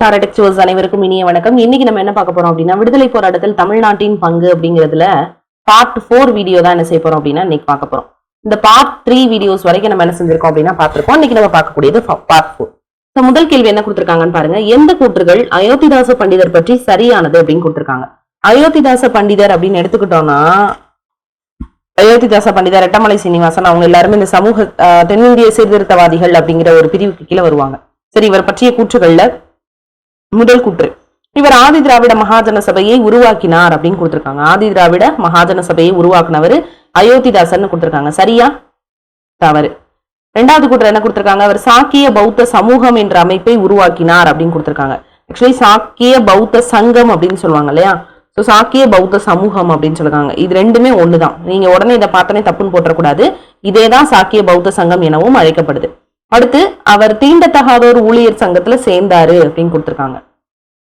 டாரடெக்சுவர்ஸ் அனைவருக்கும் இனிய வணக்கம். இன்னைக்கு நம்ம என்ன பார்க்க போறோம் அப்படின்னா விடுதலை போராட்டத்தில் தமிழ்நாட்டின் பங்கு அப்படிங்கிறதுல பார்ட் ஃபோர் வீடியோ தான் என்ன செய்ய போறோம் அப்படின்னா இன்னைக்கு பார்க்க போறோம். இந்த பார்ட் த்ரீ வீடியோஸ் வரைக்கும் நம்ம என்ன செஞ்சிருக்கோம் அப்படின்னா பார்த்திருக்கோம். இன்னைக்கு நம்ம பார்க்கக்கூடியது பார்ட் ஃபோர் ஸோ முதல் கேள்வி என்ன கொடுத்துருக்காங்கன்னு பாருங்க. எந்த கூற்றுகள் அயோத்திதாச பண்டிதர் பற்றி சரியானது அப்படின்னு கொடுத்துருக்காங்க. அயோத்திதாச பண்டிதர் அப்படின்னு எடுத்துக்கிட்டோம்னா அயோத்திதாச பண்டிதர் ரெட்டமலை சீனிவாசன் அவங்க எல்லாருமே இந்த சமூக தென்னிந்திய சீர்திருத்தவாதிகள் அப்படிங்கிற ஒரு பிரிவுக்கு கீழே வருவாங்க. சரி இவர் பற்றிய கூற்றுகள்ல முதல் கூற்று. இவர் ஆதி திராவிட மகாஜன சபையை உருவாக்கினார் அப்படின்னு கொடுத்திருக்காங்க. ஆதி திராவிட மகாஜன சபையை உருவாக்குனவர் அயோத்திதாசன் கொடுத்திருக்காங்க. சரியா? தவறு ரெண்டாவது கூற்று என்ன கொடுத்திருக்காங்க? அவர் சாக்கிய பௌத்த சமூகம் என்ற அமைப்பை உருவாக்கினார் அப்படின்னு கொடுத்திருக்காங்க. ஆக்சுவலி சாக்கிய பௌத்த சங்கம் அப்படின்னு சொல்லுவாங்க இல்லையா? ஸோ சாக்கிய பௌத்த சமூகம் அப்படின்னு சொல்லுவாங்க. இது ரெண்டுமே ஒண்ணுதான். நீங்க உடனே இதை பார்த்தோன்னே தப்புன்னு போட்டக்கூடாது இதே தான் சாக்கிய பௌத்த சங்கம் எனவும் அழைக்கப்படுது. அடுத்து அவர் தீண்டத்தகாதோர் ஊழியர் சங்கத்துல சேர்ந்தாரு அப்படின்னு கொடுத்துருக்காங்க.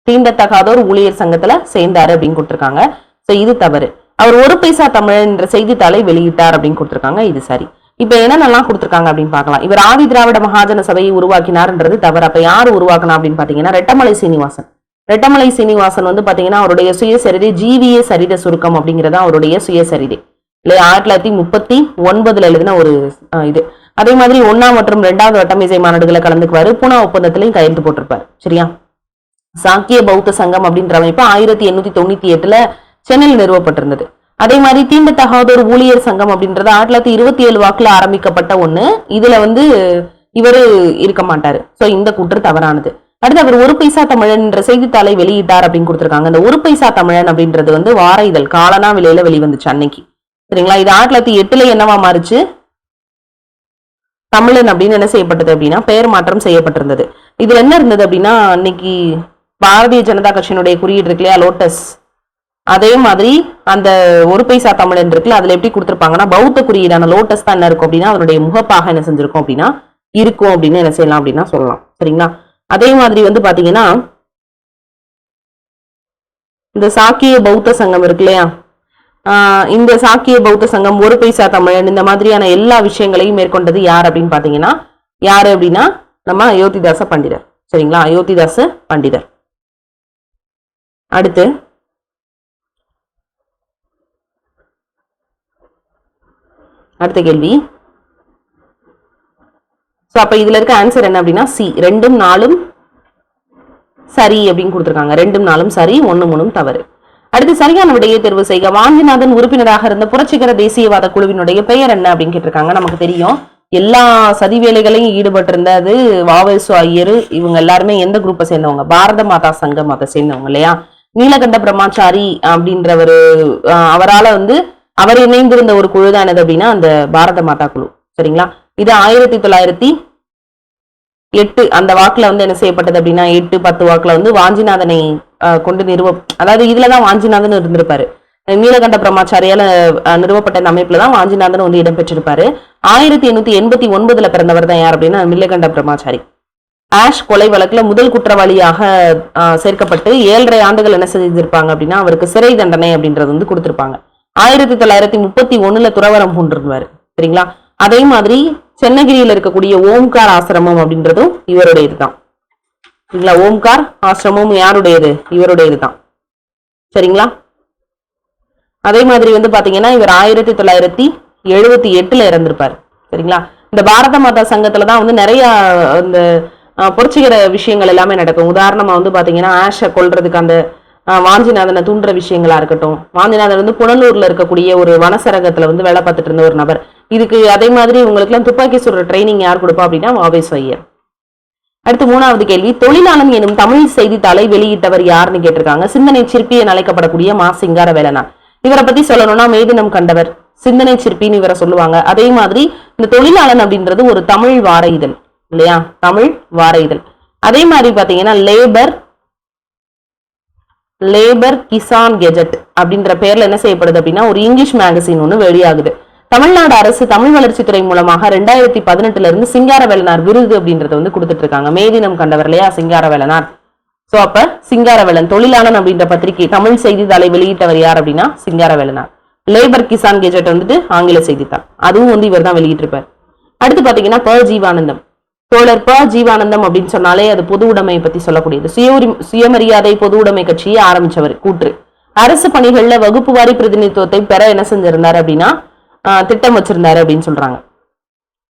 தீண்டத்தகாதோர் ஊழியர் சங்கத்துல சேர்ந்தாரு அப்படின்னு கொடுத்துருக்காங்க. சோ இது தவறு. அவர் ஒரு பைசா தமிழ் என்ற செய்தித்தாளை வெளியிட்டார் அப்படின்னு கொடுத்துருக்காங்க. இது சரி. இப்ப என்னென்னலாம் கொடுத்துருக்காங்க அப்படின்னு பார்க்கலாம். இவர் ஆதி திராவிட மகாஜன சபையை உருவாக்கினார்ன்றது தவறு. அப்ப யார் உருவாக்கினா அப்படின்னு பாத்தீங்கன்னா ரெட்டமலை சீனிவாசன். ரெட்டமலை சீனிவாசன் வந்து பாத்தீங்கன்னா அவருடைய சுயசரிதை ஜீவிய சரித சுருக்கம் அப்படிங்கறதா அவருடைய சுயசரிதை. இல்லையா? ஆயிரத்தி தொள்ளாயிரத்தி முப்பத்தி ஒன்பதுல எழுதின ஒரு இது. அதே மாதிரி ஒன்னாம் மற்றும் ரெண்டாவது வட்டமிசை மாநாடுகளை கலந்துக்குவாரு. பூனா ஒப்பந்தத்திலையும் கையெழுத்து போட்டிருப்பாரு. சரியா? சாக்கிய பௌத்த சங்கம் அப்படின்ற அமைப்பு ஆயிரத்தி எண்ணூத்தி தொண்ணூத்தி எட்டுல சென்னையில் நிறுவப்பட்டிருந்தது. அதே மாதிரி தீண்டத்தகாதோர் ஊழியர் சங்கம் அப்படின்றது ஆயிரத்தி தொள்ளாயிரத்தி இருபத்தி ஏழு வாக்குல ஆரம்பிக்கப்பட்ட ஒண்ணு. இதுல வந்து இவரு இருக்க மாட்டாரு. சோ இந்த கூற்று தவறானது. அடுத்து அவர் ஒரு பைசா தமிழன் என்ற செய்தித்தாளை வெளியிட்டார் அப்படின்னு கொடுத்திருக்காங்க. அந்த ஒரு பைசா தமிழன் அப்படின்றது வந்து வார இதழ் காலனா விலையில வெளிவந்துச்சு அன்னைக்கு. சரிங்களா? இது ஆயிரத்தி தொள்ளாயிரத்தி எட்டுல என்னவா மாறுச்சு? தமிழன் அப்படின்னு என்ன செய்யப்பட்டது அப்படின்னா பெயர் மாற்றம் செய்யப்பட்டிருந்தது. இதுல என்ன இருந்தது அப்படின்னா இன்னைக்கு பாரதிய ஜனதா கட்சியினுடைய குறியீடு இருக்கு இல்லையா லோட்டஸ். அதே மாதிரி அந்த ஒரு பைசா தமிழன் இருக்குல்ல அதுல எப்படி கொடுத்துருப்பாங்கன்னா பௌத்த குறியீடான லோட்டஸ் தான் என்ன இருக்கும் அப்படின்னா அதனுடைய முகப்பாக என்ன செஞ்சிருக்கும் அப்படின்னா இருக்கும் அப்படின்னு என்ன செய்யலாம் அப்படின்னா சொல்லலாம். சரிங்களா? அதே மாதிரி வந்து பாத்தீங்கன்னா இந்த சாக்கிய பௌத்த சங்கம் இருக்கு இல்லையா இந்த சாக்கிய பௌத்த சங்கம் ஒரு பைசா தமிழன் இந்த மாதிரியான எல்லா விஷயங்களையும் மேற்கொண்டது யார் அப்படின்னு பார்த்தீங்கன்னா யார் அப்படின்னா நம்ம அயோத்திதாச பண்டிதர். சரிங்களா? அயோத்திதாச பண்டிதர். அடுத்து அடுத்த கேள்வி. ஸோ அப்போ இதில் இருக்க ஆன்சர் என்ன அப்படின்னா சி ரெண்டும் நாளும் சரி அப்படின்னு கொடுத்துருக்காங்க. ரெண்டும் நாளும் சரி ஒன்று மூணும் தவறு. அடுத்து சரியான விடையை தேர்வு செய்க. வாஞ்சிநாதன் உறுப்பினராக இருந்த புரட்சிகர தேசியவாத குழுவினுடைய பெயர் என்ன அப்படின்னு கேட்டிருக்காங்க. நமக்கு தெரியும். எல்லா சதி வேலைகளையும் ஈடுபட்டிருந்தது வாவேசு ஐயர். இவங்க எல்லாருமே எந்த குரூப்பை சேர்ந்தவங்க? பாரத மாதா சங்கம் அதை சேர்ந்தவங்க இல்லையா? நீலகண்ட பிரம்மாச்சாரி அப்படின்றவர் அவரால் வந்து அவர் இணைந்திருந்த ஒரு குழு தான் என்னது அப்படின்னா அந்த பாரத மாதா குழு. சரிங்களா? இது ஆயிரத்தி தொள்ளாயிரத்தி எட்டு அந்த வாக்குல வந்து என்ன செய்யப்பட்டது அப்படின்னா எட்டு பத்து வாக்குல வந்து வாஞ்சிநாதனை கொண்டு நிறுவ அதாவது இதுலதான் வாஞ்சிநாதன் இருந்திருப்பாரு. நீலகண்ட பிரம்மாச்சாரியால நிறுவப்பட்ட இந்த அமைப்புல தான் வாஞ்சிநாதன் வந்து இடம்பெற்றிருப்பாரு ஆயிரத்தி எண்ணூத்தி எண்பத்தி ஒன்பதுல பிறந்தவர் தான் யார் அப்படின்னா நீலகண்ட பிரம்மாச்சாரி. ஆஷ் கொலை வழக்குல முதல் குற்றவாளியாக சேர்க்கப்பட்டு ஏழரை ஆண்டுகள் என்ன செஞ்சிருப்பாங்க அப்படின்னா அவருக்கு சிறை தண்டனை அப்படின்றது வந்து கொடுத்திருப்பாங்க. ஆயிரத்தி தொள்ளாயிரத்தி முப்பத்தி ஒண்ணுல துறவரம் பூண்டிருந்தாரு. சரிங்களா? அதே மாதிரி சென்னகிரியில் இருக்கக்கூடிய ஓம்கார் ஆசிரமம் அப்படின்றதும் இவருடையது தான் சரிங்களா ஓம்கார் ஆசிரமம் யாருடையது? இவருடையது தான் சரிங்களா? அதே மாதிரி வந்து பாத்தீங்கன்னா இவர் ஆயிரத்தி தொள்ளாயிரத்தி எழுபத்தி எட்டுல இறந்திருப்பார். சரிங்களா? இந்த பாரத மாதா சங்கத்துல தான் வந்து நிறைய இந்த புரட்சிகர விஷயங்கள் எல்லாமே நடக்கும். உதாரணமா வந்து பாத்தீங்கன்னா ஆஷை கொள்றதுக்கு அந்த வாஞ்சிநாதனை தூண்டுற விஷயங்களா இருக்கட்டும். வாஞ்சிநாதன் வந்து புனலூர்ல இருக்கக்கூடிய ஒரு வனசரகத்துல வந்து வேலை பார்த்துட்டு இருந்த ஒரு நபர். இதுக்கு அதே மாதிரி உங்களுக்கு எல்லாம் துப்பாக்கி சுடுற ட்ரைனிங் யார் கொடுப்பா அப்படின்னா வாவேஸ் ஐயர். அடுத்து மூணாவது கேள்வி. தொழிலாளன் எனும் தமிழ் செய்தித்தாளை வெளியிட்டவர் யாருன்னு கேட்டிருக்காங்க. சிந்தனை சிற்பி என அழைக்கப்படக்கூடிய மா சிங்கார வேலனா. இவரை பத்தி சொல்லணும்னா மேதினம் கண்டவர். சிந்தனை சிற்பின்னு இவரை சொல்லுவாங்க. அதே மாதிரி இந்த தொழிலாளன் அப்படின்றது ஒரு தமிழ் வார இதழ் இல்லையா? தமிழ் வார இதழ். அதே மாதிரி பாத்தீங்கன்னா லேபர் லேபர் கிசான் கெஜெட் அப்படின்ற பேர்ல என்ன செய்யப்படுது அப்படின்னா ஒரு இங்கிலீஷ் மேகசின் ஒன்று வெளியாகுது. தமிழ்நாடு அரசு தமிழ் வளர்ச்சித்துறை மூலமாக ரெண்டாயிரத்தி பதினெட்டுல இருந்து சிங்கார சிங்காரவேலனார் விருது அப்படின்றத வந்து கொடுத்துட்டு இருக்காங்க மேதினம் கண்டவர் இல்லையா? சிங்கார சிங்காரவேலனார். சோ அப்ப சிங்காரவேலன் தொழிலாளன் அப்படின்ற பத்திரிகை தமிழ் செய்தித்தாளை வெளியிட்டவர் யார் அப்படின்னா? சிங்காரவேலனார். லேபர் கிசான் கெஜெட் வந்துட்டு ஆங்கில செய்தித்தாள். அதுவும் வந்து இவர் தான் வெளியிட்டிருப்பார். அடுத்து பாத்தீங்கன்னா ப. ஜீவானந்தம். தோழர் ப. ஜீவானந்தம் அப்படின்னு சொன்னாலே அது பொது உடைமையை பத்தி சொல்லக்கூடியது. சுய சுயமரியாதை பொது உடைமை கட்சியை ஆரம்பிச்சவர் கூற்று. அரசு பணிகள்ல வகுப்பு வாரி பிரதிநிதித்துவத்தை பெற என்ன செஞ்சிருந்தார் அப்படின்னா திட்டம் வச்சிருந்தாரு அப்படின்னு சொல்றாங்க.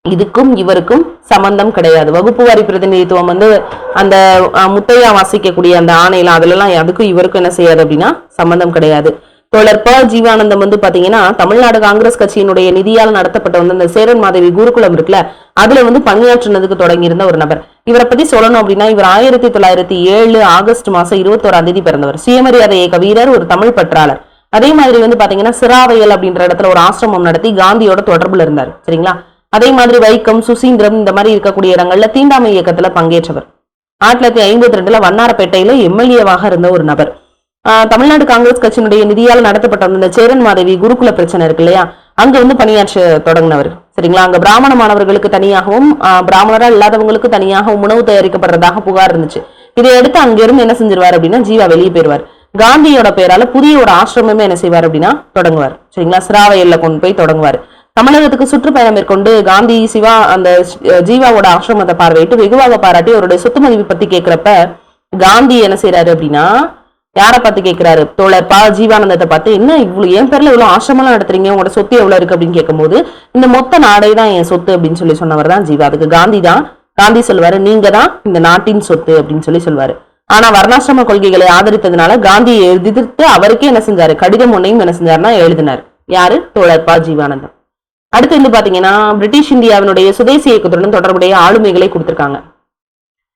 இதுக்கும் இவருக்கும் சம்பந்தம் கிடையாது. வகுப்பு வாரி பிரதிநிதித்துவம் வந்து அந்த முட்டையா முத்தையா வாசிக்கக்கூடிய அந்த ஆணையெல்லாம் அதுலலாம் அதுக்கும் இவருக்கும் என்ன செய்யாது அப்படின்னா சம்பந்தம் கிடையாது. தோழர் ப. ஜீவானந்தம் வந்து பாத்தீங்கன்னா தமிழ்நாடு காங்கிரஸ் கட்சியினுடைய நிதியால் நடத்தப்பட்ட வந்து அந்த சேரன் மாதவி குருகுலம் இருக்குல்ல அதுல வந்து பணியாற்றுனதுக்கு தொடங்கியிருந்த ஒரு நபர். இவரை பத்தி சொல்லணும் அப்படின்னா இவர் ஆயிரத்தி தொள்ளாயிரத்தி ஏழு ஆகஸ்ட் மாசம் இருபத்தோராம் தேதி பிறந்தவர். சுயமரியாதை இயக்க வீரர் ஒரு தமிழ் பற்றாளர். அதே மாதிரி வந்து பாத்தீங்கன்னா சிராவையல் அப்படின்ற இடத்துல ஒரு ஆசிரமம் நடத்தி காந்தியோட தொடர்புல இருந்தார். சரிங்களா? அதே மாதிரி வைக்கம் சுசீந்திரம் இந்த மாதிரி இருக்கக்கூடிய இடங்கள்ல தீண்டாமை இயக்கத்துல பங்கேற்றவர். ஆயிரத்தி தொள்ளாயிரத்தி ஐம்பத்தி ரெண்டுல வண்ணாரப்பேட்டையில எம்எல்ஏவாக இருந்த ஒரு நபர். ஆஹ் தமிழ்நாடு காங்கிரஸ் கட்சியினுடைய நிதியால் நடத்தப்பட்ட அந்த சேரன் மாதவி குருகுல பிரச்சனை இருக்கு இல்லையா? அங்க வந்து பணியாற்ற தொடங்கினவர். சரிங்களா? அங்க பிராமண மாணவர்களுக்கு தனியாகவும் பிராமணரா இல்லாதவங்களுக்கு தனியாகவும் உணவு தயாரிக்கப்படுறதாக புகார் இருந்துச்சு. இதையடுத்து அங்கிருந்து என்ன செஞ்சிருவார் அப்படின்னா ஜீவா வெளியே போயிருவார். காந்தியோட பேரால புதிய ஒரு ஆசிரமமே என்ன செய்வார் அப்படின்னா தொடங்குவார். சரிங்களா? சிராவையில கொண்டு போய் தொடங்குவார். தமிழகத்துக்கு சுற்றுப்பயணம் மேற்கொண்டு காந்தி சிவா அந்த ஜீவாவோட ஆசிரமத்தை பார்வையிட்டு வெகுவாக பாராட்டி அவருடைய சொத்து மதிப்பு பத்தி கேட்கிறப்ப காந்தி என்ன செய்யறாரு அப்படின்னா யாரை பார்த்து கேட்கிறாரு? தோழர் பா ஜீவானந்தத்தை பார்த்து என்ன இவ்வளவு என் பேர்ல இவ்வளவு ஆசிரமெல்லாம் நடத்துறீங்க? உங்களோட சொத்து எவ்வளவு இருக்கு? அப்படின்னு கேட்கும்போது இந்த மொத்த நாடே தான் என் சொத்து அப்படின்னு சொல்லி சொன்னவர் தான் ஜீவா. அதுக்கு காந்தி தான் காந்தி சொல்வாரு நீங்க தான் இந்த நாட்டின் சொத்து அப்படின்னு சொல்லி சொல்வாரு ஆனா வர்ணாசிரம கொள்கைகளை ஆதரித்ததுனால காந்தியை எதிர்த்து அவருக்கே என்ன செஞ்சாரு? கடிதம் ஒன்னையும் என்ன செஞ்சாருன்னா எழுதினார். யாரு? தோழர் பா. ஜீவானந்தம். அடுத்து வந்து பாத்தீங்கன்னா பிரிட்டிஷ் இந்தியாவினுடைய சுதேசி இயக்கத்துடன் தொடர்புடைய ஆளுமைகளை கொடுத்திருக்காங்க.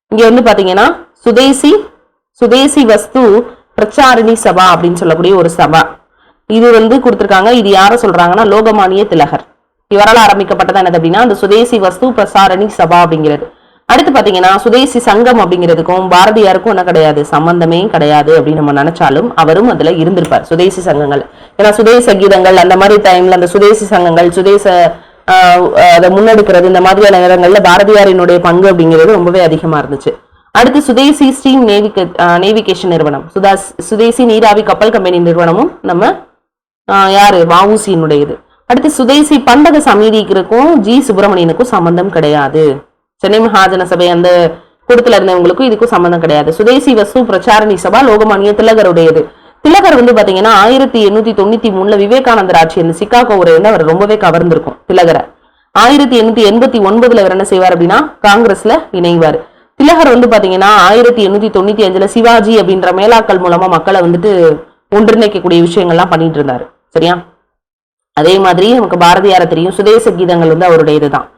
இங்க வந்து பாத்தீங்கன்னா சுதேசி சுதேசி வஸ்து பிரச்சாரணி சபா அப்படின்னு சொல்லக்கூடிய ஒரு சபா. இது வந்து கொடுத்திருக்காங்க. இது யார சொல்றாங்கன்னா லோகமானிய திலகர். இவரால் ஆரம்பிக்கப்பட்டது என்னது அப்படின்னா அந்த சுதேசி வஸ்து பிரசாரணி சபா அப்படிங்கிறது. அடுத்து பார்த்தீங்கன்னா சுதேசி சங்கம் அப்படிங்கிறதுக்கும் பாரதியாருக்கும் என்ன கிடையாது? சம்பந்தமே கிடையாது அப்படின்னு நம்ம நினைச்சாலும் அவரும் அதுல இருந்திருப்பார் சுதேசி சங்கங்கள். ஏன்னா சுதேச கீதங்கள் அந்த மாதிரி டைம்ல அந்த சுதேசி சங்கங்கள் சுதேச அதை முன்னெடுக்கிறது இந்த மாதிரியான நேரங்களில் பாரதியாரினுடைய பங்கு அப்படிங்கிறது ரொம்பவே அதிகமாக இருந்துச்சு. அடுத்து சுதேசி ஸ்டீம் நேவிக நேவிகேஷன் நிறுவனம். சுதா சுதேசி நீராவி கப்பல் கம்பெனி நிறுவனமும் நம்ம யார் யாரு? வஉசியினுடையது. அடுத்து சுதேசி பண்டக சமிதிக்கும் ஜி சுப்பிரமணியனுக்கும் சம்பந்தம் கிடையாது. சென்னை மகாஜன சபை அந்த கூட்டத்தில் இருந்தவங்களுக்கும் இதுக்கும் சம்மந்தம் கிடையாது. சுதேசி வசு பிரச்சாரணி சபா லோகமானிய திலகருடையது. திலகர் வந்து பாத்தீங்கன்னா ஆயிரத்தி எண்ணூத்தி தொண்ணூத்தி மூணுல விவேகானந்தர் ஆட்சி அந்த சிக்காகோ உரை வந்து அவர் ரொம்பவே கவர்ந்திருக்கும் திலகரை. ஆயிரத்தி எண்ணூத்தி எண்பத்தி ஒன்பதுல அவர் என்ன செய்வார் அப்படின்னா காங்கிரஸ்ல இணைவார். திலகர் வந்து பாத்தீங்கன்னா ஆயிரத்தி எண்ணூத்தி தொண்ணூத்தி அஞ்சுல சிவாஜி அப்படின்ற மேலாக்கள் மூலமா மக்களை வந்துட்டு ஒன்றிணைக்கக்கூடிய விஷயங்கள்லாம் பண்ணிட்டு இருந்தாரு. சரியா? அதே மாதிரி நமக்கு பாரதியார தெரியும். சுதேச கீதங்கள் வந்து அவருடைய இதுதான்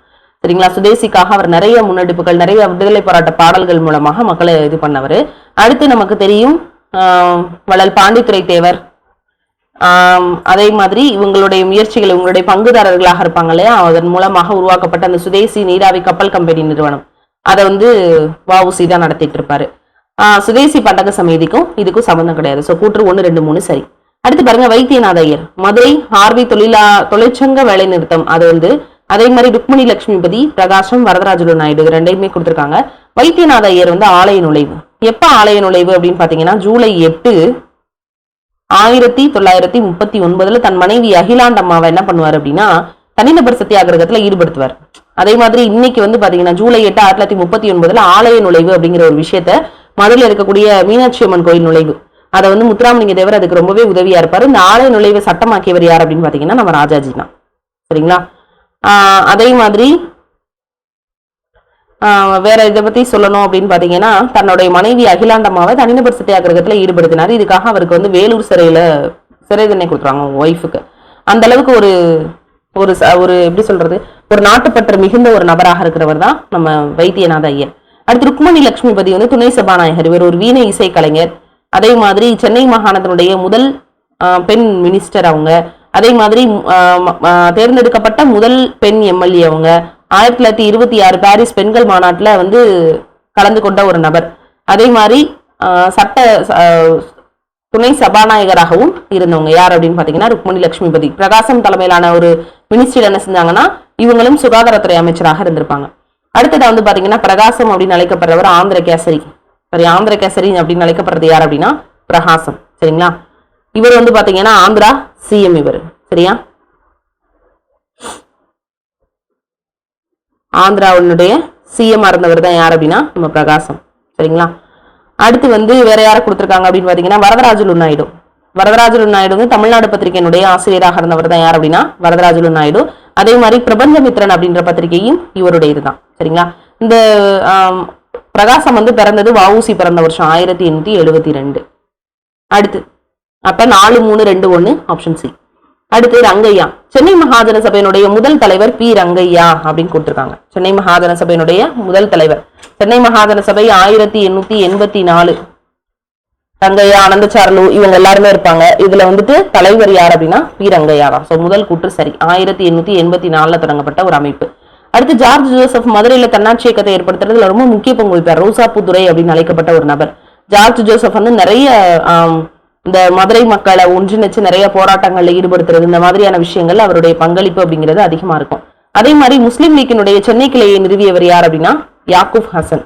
சரிங்களா? சுதேசிக்காக அவர் நிறைய முன்னெடுப்புகள் நிறைய விடுதலை போராட்ட பாடல்கள் மூலமாக மக்களை இது பண்ணவர். அடுத்து நமக்கு தெரியும் வளல் பாண்டித்துறை பாண்டித்துரை தேவர் அதே மாதிரி இவங்களுடைய முயற்சிகள் இவங்களுடைய பங்குதாரர்களாக இருப்பாங்க இல்லையா? அதன் மூலமாக உருவாக்கப்பட்ட அந்த சுதேசி நீராவி கப்பல் கம்பெனி நிறுவனம். அதை வந்து வாவுசி தான் நடத்திட்டு இருப்பாரு. ஆஹ் சுதேசி பண்டக சமிதிக்கும் இதுக்கும் சம்மந்தம் கிடையாது. ஸோ கூற்று ஒன்று ரெண்டு மூணு சரி. அடுத்து பாருங்க வைத்தியநாத ஐயர். மதுரை ஆர்வி தொழிலா தொழிற்சங்க வேலை நிறுத்தம். அது வந்து அதே மாதிரி ருக்மணி லட்சுமிபதி பிரகாசம் வரதராஜலு நாயுடு ரெண்டையுமே கொடுத்துருக்காங்க. வைத்தியநாத ஐயர் வந்து ஆலய நுழைவு. எப்ப ஆலய நுழைவு அப்படின்னு பாத்தீங்கன்னா ஜூலை எட்டு ஆயிரத்தி தொள்ளாயிரத்தி முப்பத்தி ஒன்பதுல தன் மனைவி அகிலாண்டம்மாவை என்ன பண்ணுவார் அப்படின்னா தனிநபர் சத்தியாகிரகத்துல ஈடுபடுத்துவார். அதே மாதிரி இன்னைக்கு வந்து பாத்தீங்கன்னா ஜூலை எட்டு ஆயிரத்தி தொள்ளாயிரத்தி முப்பத்தி ஒன்பதுல ஆலய நுழைவு அப்படிங்கிற ஒரு விஷயத்த மதுரையில் இருக்கக்கூடிய மீனாட்சி அம்மன் கோயில் நுழைவு. அதை வந்து முத்துராமலிங்க தேவர் அதுக்கு ரொம்பவே உதவியா இருப்பாரு. இந்த ஆலய நுழைவை சட்டமாக்கியவர் யார் அப்படின்னு பாத்தீங்கன்னா நம்ம ராஜாஜி தான். சரிங்களா? அதே மாதிரி வேற இதை பத்தி சொல்லணும் அப்படின்னு பாத்தீங்கன்னா தன்னுடைய மனைவி அகிலாண்டம்மாவை தனிநபர் சத்தியாகிரகத்துல ஈடுபடுத்தினார். இதுக்காக அவருக்கு வந்து வேலூர் சிறையில சிறை தண்டனை அவங்க ஒய்ஃபுக்கு அந்த அளவுக்கு ஒரு ஒரு ச- ஒரு எப்படி சொல்றது? ஒரு நாட்டுப்பற்று மிகுந்த ஒரு நபராக இருக்கிறவர் தான் நம்ம வைத்தியநாத ஐயர் அடுத்து ருக்மணி லட்சுமிபதி வந்து துணை சபாநாயகர். இவர் ஒரு வீணை இசை கலைஞர் அதே மாதிரி சென்னை மாகாணத்தினுடைய முதல் பெண் மினிஸ்டர் அவங்க. அதே மாதிரி தேர்ந்தெடுக்கப்பட்ட முதல் பெண் எம்எல்ஏ அவங்க. ஆயிரத்தி தொள்ளாயிரத்தி இருபத்தி ஆறு பாரிஸ் பெண்கள் மாநாட்டில் வந்து கலந்து கொண்ட ஒரு நபர். அதே மாதிரி சட்ட துணை சபாநாயகராகவும் இருந்தவங்க. யார் அப்படின்னு பார்த்தீங்கன்னா ருக்மணி லட்சுமிபதி. பிரகாசம் தலைமையிலான ஒரு மினிஸ்ட்ரியில் என்ன செஞ்சாங்கன்னா இவங்களும் சுகாதாரத்துறை அமைச்சராக இருந்திருப்பாங்க. அடுத்ததாக வந்து பார்த்தீங்கன்னா பிரகாசம் அப்படின்னு அழைக்கப்படுறவர் ஆந்திர கேசரி சரி ஆந்திர கேசரி அப்படின்னு அழைக்கப்படுறது யார் அப்படின்னா பிரகாசம். சரிங்களா? இவர் வந்து பாத்தீங்கன்னா ஆந்திரா சிஎம் இவர். சரியா? ஆந்திராவினுடைய சிஎம் இருந்தவர் தான் யார் அப்படின்னா நம்ம பிரகாசம். சரிங்களா? அடுத்து வந்து வேற யாரை கொடுத்துருக்காங்க அப்படின்னு பாத்தீங்கன்னா வரதராஜலு நாயுடு வரதராஜலு நாயுடு வந்து தமிழ்நாடு பத்திரிகையினுடைய ஆசிரியராக இருந்தவர் தான் யார் அப்படின்னா வரதராஜலு நாயுடு அதே மாதிரி பிரபஞ்சமித்ரன் அப்படின்ற பத்திரிகையும் இவருடைய இதுதான் சரிங்களா? இந்த பிரகாசம் வந்து பிறந்தது வவுசி பிறந்த வருஷம் ஆயிரத்தி எண்ணூத்தி எழுபத்தி ரெண்டு. அடுத்து அப்ப நாலு மூணு ரெண்டு ஒன்று ஆப்ஷன் சி அடுத்து ரங்கையா. சென்னை மகாஜன சபையினுடைய முதல் தலைவர் பி. ரங்கையா அப்படின்னு கொடுத்துருக்காங்க. சென்னை மகாஜன சபையினுடைய முதல் தலைவர். சென்னை மகாஜன சபை ஆயிரத்தி எண்ணூத்தி எண்பத்தி நாலு. ரங்கையா அனந்தசாரலு இவங்க எல்லாருமே இருப்பாங்க. இதுல வந்துட்டு தலைவர் யார் அப்படின்னா பி. ரங்கையா தான். ஸோ முதல் கூற்று சரி. ஆயிரத்தி எண்ணூத்தி எண்பத்தி நாலுல தொடங்கப்பட்ட ஒரு அமைப்பு. அடுத்து ஜார்ஜ் ஜோசப் மதுரையில தன்னாட்சி இயக்கத்தை ஏற்படுத்துறதுல ரொம்ப முக்கிய பங்கு வகிப்பார். ரோசாப்புத்துறை அப்படின்னு அழைக்கப்பட்ட ஒரு நபர். ஜார்ஜ் ஜோசப் வந்து நிறைய இந்த மதுரை மக்களை ஒன்றிணைச்சு நிறைய போராட்டங்களில் ஈடுபடுத்துறது இந்த மாதிரியான விஷயங்கள் அவருடைய பங்களிப்பு அப்படிங்கிறது அதிகமா இருக்கும். அதே மாதிரி முஸ்லீம் லீக்கினுடைய சென்னை கிளையை நிறுவியவர் யார் அப்படின்னா யாக்கூப் ஹசன்.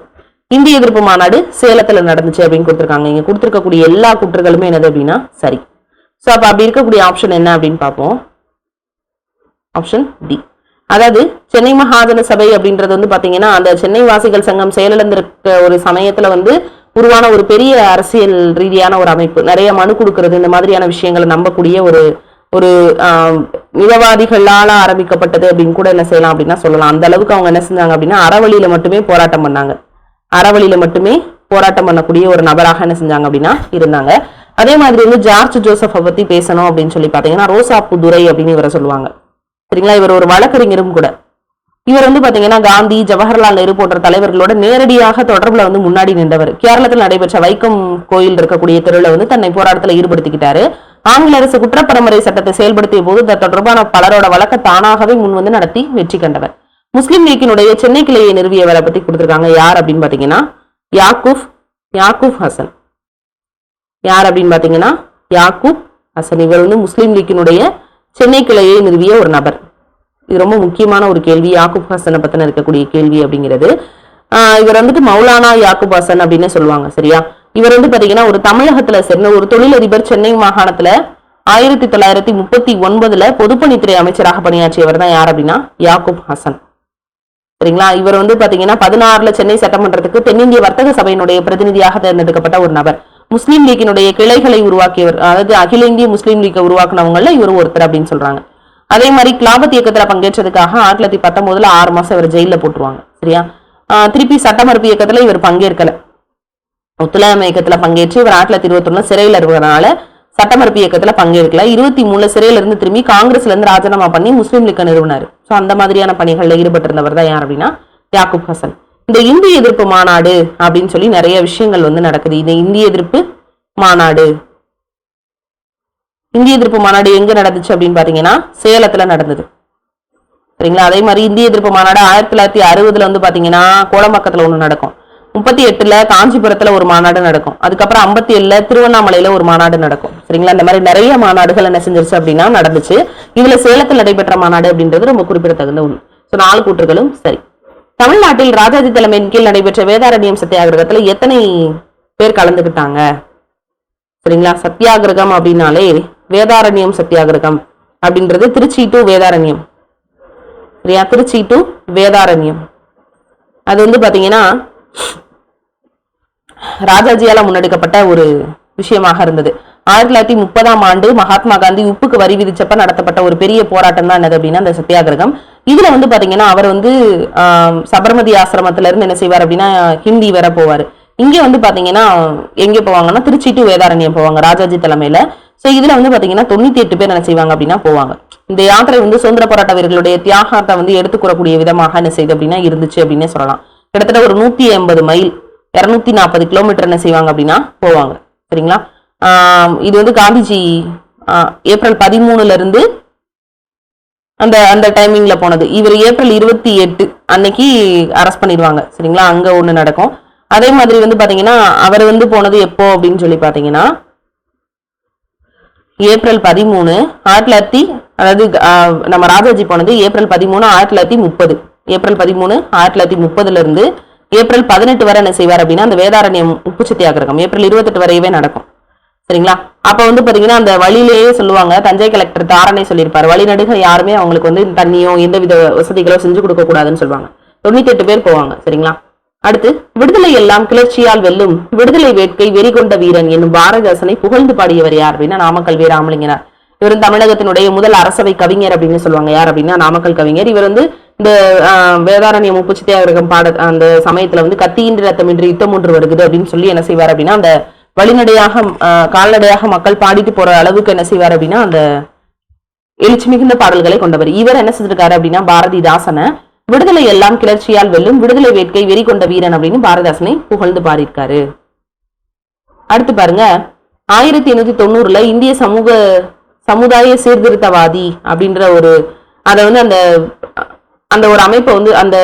இந்திய எதிர்ப்பு மாநாடு சேலத்துல நடந்துச்சு அப்படின்னு கொடுத்துருக்காங்க. இங்க கொடுத்துருக்கக்கூடிய எல்லா குற்றங்களுமே என்னது அப்படின்னா சரி. ஸோ அப்ப அப்படி இருக்கக்கூடிய ஆப்ஷன் என்ன அப்படின்னு பார்ப்போம். ஆப்ஷன் டி அதாவது சென்னை மகாஜன சபை அப்படின்றது வந்து பாத்தீங்கன்னா அந்த சென்னை வாசிகள் சங்கம் செயலிழந்திருக்க ஒரு சமயத்துல வந்து உருவான ஒரு பெரிய அரசியல் ரீதியான ஒரு அமைப்பு. நிறைய மனு கொடுக்கறது இந்த மாதிரியான விஷயங்களை நம்பக்கூடிய ஒரு ஒரு மிதவாதிகளால் ஆரம்பிக்கப்பட்டது அப்படின்னு கூட என்ன செய்யலாம் அப்படின்னா சொல்லலாம். அந்த அளவுக்கு அவங்க என்ன செஞ்சாங்க அப்படின்னா அறவழியில மட்டுமே போராட்டம் பண்ணாங்க. அறவழியில மட்டுமே போராட்டம் பண்ணக்கூடிய ஒரு நபராக என்ன செஞ்சாங்க அப்படின்னா இருந்தாங்க. அதே மாதிரி வந்து ஜார்ஜ் ஜோசப்பை பத்தி பேசணும் அப்படின்னு சொல்லி பாத்தீங்கன்னா ரோசாப்பு துரை அப்படின்னு இவரை சொல்லுவாங்க. சரிங்களா? இவர் ஒரு வழக்கறிஞரும் கூட. இவர் வந்து பாத்தீங்கன்னா காந்தி ஜவஹர்லால் நேரு போன்ற தலைவர்களோட நேரடியாக தொடர்புல வந்து முன்னாடி நின்றவர். கேரளத்தில் நடைபெற்ற வைக்கம் கோயில் இருக்கக்கூடிய தெருவில் வந்து தன்னை போராட்டத்தில் ஈடுபடுத்திக்கிட்டாரு. ஆங்கில அரசு குற்றப்பரம்பரை சட்டத்தை செயல்படுத்திய போது தொடர்பான பலரோட வழக்க தானாகவே முன் வந்து நடத்தி வெற்றி கண்டவர். முஸ்லிம் லீக்கினுடைய சென்னை கிளையை நிறுவியவரை பத்தி கொடுத்திருக்காங்க யார் அப்படின்னு பாத்தீங்கன்னா யாக்கூப் யாக்கூப் ஹசன். யார் அப்படின்னு பாத்தீங்கன்னா யாக்கூப் ஹசன். இவர் வந்து முஸ்லீம் லீக்கினுடைய சென்னை கிளையை நிறுவிய ஒரு நபர். இது ரொம்ப முக்கியமான ஒரு கேள்வி. யாக்குப் ஹாசனை பற்றின இருக்கக்கூடிய கேள்வி அப்படிங்கிறது. இவர் வந்துட்டு மௌலானா யாக்குப் ஹாசன் அப்படின்னு சொல்லுவாங்க சரியா? இவர் வந்து பார்த்தீங்கன்னா ஒரு தமிழகத்தில் சேர்ந்த ஒரு தொழிலதிபர் சென்னை மாகாணத்தில் ஆயிரத்தி தொள்ளாயிரத்தி முப்பத்தி ஒன்பதுல பொதுப்பணித்துறை அமைச்சராக பணியாற்றியவர் தான் யார் அப்படின்னா? யாக்குப் ஹாசன். சரிங்களா? இவர் வந்து பாத்தீங்கன்னா பதினாறுல சென்னை சட்டமன்றத்துக்கு தென்னிந்திய வர்த்தக சபையினுடைய பிரதிநிதியாக தேர்ந்தெடுக்கப்பட்ட ஒரு நபர். முஸ்லீம் லீக்கினுடைய கிளைகளை உருவாக்கியவர் அதாவது அகில இந்திய முஸ்லீம் லீக்கை உருவாக்குனவங்கள இவர் ஒருத்தர் அப்படின்னு சொல்றாங்க. அதே மாதிரி கிளாபத் இயக்கத்துல பங்கேற்றதுக்காக ஆயிரத்தி தொள்ளாயிரத்தி பத்தொன்பதுல ஆறு மாசம் இவர் ஜெயில போட்டுருவாங்க. சரியா? திருப்பி சட்டமறுப்பு இயக்கத்துல இவர் பங்கேற்கல. ஒத்துழையாமை இயக்கத்துல பங்கேற்று இவர் ஆயிரத்தி தொள்ளாயிரத்தி இருபத்தி ஒண்ணுல சிறையில இருக்கிறதுனால சட்டமறுப்பு இயக்கத்துல பங்கேற்கல. இருபத்தி மூணுல சிறையில இருந்து திரும்பி காங்கிரஸ்ல இருந்து ராஜினாமா பண்ணி முஸ்லீம் லீக்க நிறுவனாரு. ஸோ அந்த மாதிரியான பணிகள்ல ஈடுபட்டிருந்தவர் தான் யார் அப்படின்னா யாக்குப் ஹசன். இந்த இந்திய எதிர்ப்பு மாநாடு அப்படின்னு சொல்லி நிறைய விஷயங்கள் வந்து நடக்குது. இந்த இந்திய எதிர்ப்பு மாநாடு. இந்திய எதிர்ப்பு மாநாடு எங்க நடந்துச்சு அப்படின்னு பாத்தீங்கன்னா சேலத்துல நடந்தது. சரிங்களா? அதே மாதிரி இந்திய எதிர்ப்பு மாநாடு ஆயிரத்தி தொள்ளாயிரத்தி அறுபதுல வந்து பாத்தீங்கன்னா கோடம்பாக்கத்துல ஒண்ணு நடக்கும். முப்பத்தி எட்டுல காஞ்சிபுரத்துல ஒரு மாநாடு நடக்கும். அதுக்கப்புறம் ஐம்பத்தி ஏழுல திருவண்ணாமலையில ஒரு மாநாடு நடக்கும். சரிங்களா? இந்த மாதிரி நிறைய மாநாடுகள் என்ன செஞ்சிருச்சு அப்படின்னா நடந்துச்சு. இதுல சேலத்தில் நடைபெற்ற மாநாடு அப்படின்றது ரொம்ப குறிப்பிடத்தகுந்த ஒன்று ஸோ நாலு கூற்றுகளும் சரி. தமிழ்நாட்டில் ராஜாஜி தலைமையின் கீழ் நடைபெற்ற வேதாரண்யம் சத்தியாகிரகத்துல எத்தனை பேர் கலந்துக்கிட்டாங்க சரிங்களா? சத்தியாகிரகம் அப்படின்னாலே வேதாரண்யம் சத்தியாகிரகம் அப்படின்றது திருச்சி டு வேதாரண்யம். சரியா? திருச்சி டு வேதாரண்யம். அது வந்து பார்த்தீங்கன்னா ராஜாஜியால் முன்னெடுக்கப்பட்ட ஒரு விஷயமாக இருந்தது. ஆயிரத்தி தொள்ளாயிரத்தி முப்பதாம் ஆண்டு மகாத்மா காந்தி உப்புக்கு வரி விதிச்சப்ப நடத்தப்பட்ட ஒரு பெரிய போராட்டம் தான் என்னது அப்படின்னா அந்த சத்தியாகிரகம். இதுல வந்து பாத்தீங்கன்னா அவர் வந்து சபர்மதி ஆசிரமத்துல இருந்து என்ன செய்வார் அப்படின்னா ஹிந்தி வர போவார். இங்க வந்து பாத்தீங்கன்னா எங்க போவாங்கன்னா திருச்சி டு வேதாரண்யம் போவாங்க ராஜாஜி தலைமையில. ஸோ இதில் வந்து பார்த்தீங்கன்னா தொண்ணூற்றி எட்டு பேர் என்ன செய்வாங்க அப்படின்னா போவாங்க. இந்த யாத்திரை வந்து சுதந்திர போராட்ட வீரர்களுடைய தியாகத்தை வந்து எடுத்துக்கூறக்கூடிய விதமாக என்ன செய்யுது அப்படின்னா இருந்துச்சு அப்படின்னே சொல்லலாம். கிட்டத்தட்ட ஒரு நூற்றி எண்பது மைல் இரநூத்தி நாற்பது கிலோமீட்டர் என்ன செய்வாங்க அப்படின்னா போவாங்க. சரிங்களா? இது வந்து காந்திஜி ஏப்ரல் பதிமூணுலேருந்து அந்த அந்த டைமிங்கில் போனது. இவர் ஏப்ரல் இருபத்தி எட்டு அன்னைக்கு அரெஸ்ட் பண்ணிடுவாங்க. சரிங்களா? அங்கே ஒன்று நடக்கும். அதே மாதிரி வந்து பார்த்தீங்கன்னா அவர் வந்து போனது எப்போ அப்படின்னு சொல்லி பார்த்தீங்கன்னா ஏப்ரல் பதிமூணு ஆயிரத்தி தொள்ளாயிரத்தி அதாவது நம்ம ராஜாஜி போனது ஏப்ரல் பதிமூணு ஆயிரத்தி தொள்ளாயிரத்தி முப்பது. ஏப்ரல் பதிமூணு ஆயிரத்தி தொள்ளாயிரத்தி முப்பதுல இருந்து ஏப்ரல் பதினெட்டு வரை என்ன செய்வார் அப்படின்னா அந்த வேதாரண்யம் உப்பு சத்தியாகிரகம் ஏப்ரல் இருபத்தெட்டு வரையவே நடக்கும். சரிங்களா? அப்ப வந்து பாத்தீங்கன்னா அந்த வழியிலேயே சொல்லுவாங்க தஞ்சை கலெக்டர் தாரணை சொல்லியிருப்பாரு. வழிநடுக யாருமே அவங்களுக்கு வந்து தண்ணியோ எந்த வித வசதிகளோ செஞ்சு கொடுக்க கூடாதுன்னு சொல்லுவாங்க. தொண்ணூத்தி எட்டு பேர் போவாங்க. சரிங்களா? அடுத்து விடுதலை எல்லாம் கிளர்ச்சியால் வெல்லும் விடுதலை வேட்கை வெறி கொண்ட வீரன் என்னும் பாரதிதாசனை புகழ்ந்து பாடியவர் யார் அப்படின்னா நாமக்கல் வே. ராமலிங்கனார். இவர் தமிழகத்தினுடைய முதல் அரசவை கவிஞர் அப்படின்னு சொல்லுவாங்க. யார் அப்படின்னா நாமக்கல் கவிஞர். இவர் வந்து இந்த வேதாரண்யம் வேதாரண்ய முப்பு பாட அந்த சமயத்துல வந்து கத்தியின்றி ரத்தமின்றி யுத்தம் ஒன்று வருகுது அப்படின்னு சொல்லி என்ன செய்வார் அப்படின்னா அந்த வழிநடையாக கால்நடையாக மக்கள் பாடிட்டு போற அளவுக்கு என்ன செய்வார் அப்படின்னா அந்த எழுச்சி மிகுந்த பாடல்களை கொண்டவர். இவர் என்ன செஞ்சிருக்காரு அப்படின்னா பாரதிதாசனை விடுதலை எல்லாம் கிளர்ச்சியால் வெல்லும் விடுதலை வேட்கை வெறி கொண்ட வீரன் அப்படின்னு பாரதாசனை புகழ்ந்து பாடியிருக்காரு. அடுத்து பாருங்க. ஆயிரத்தி எண்ணூத்தி தொண்ணூறுல இந்திய சமூக சமுதாய சீர்திருத்தவாதி அப்படின்ற ஒரு அதை வந்து அந்த அந்த ஒரு அமைப்பை வந்து அந்த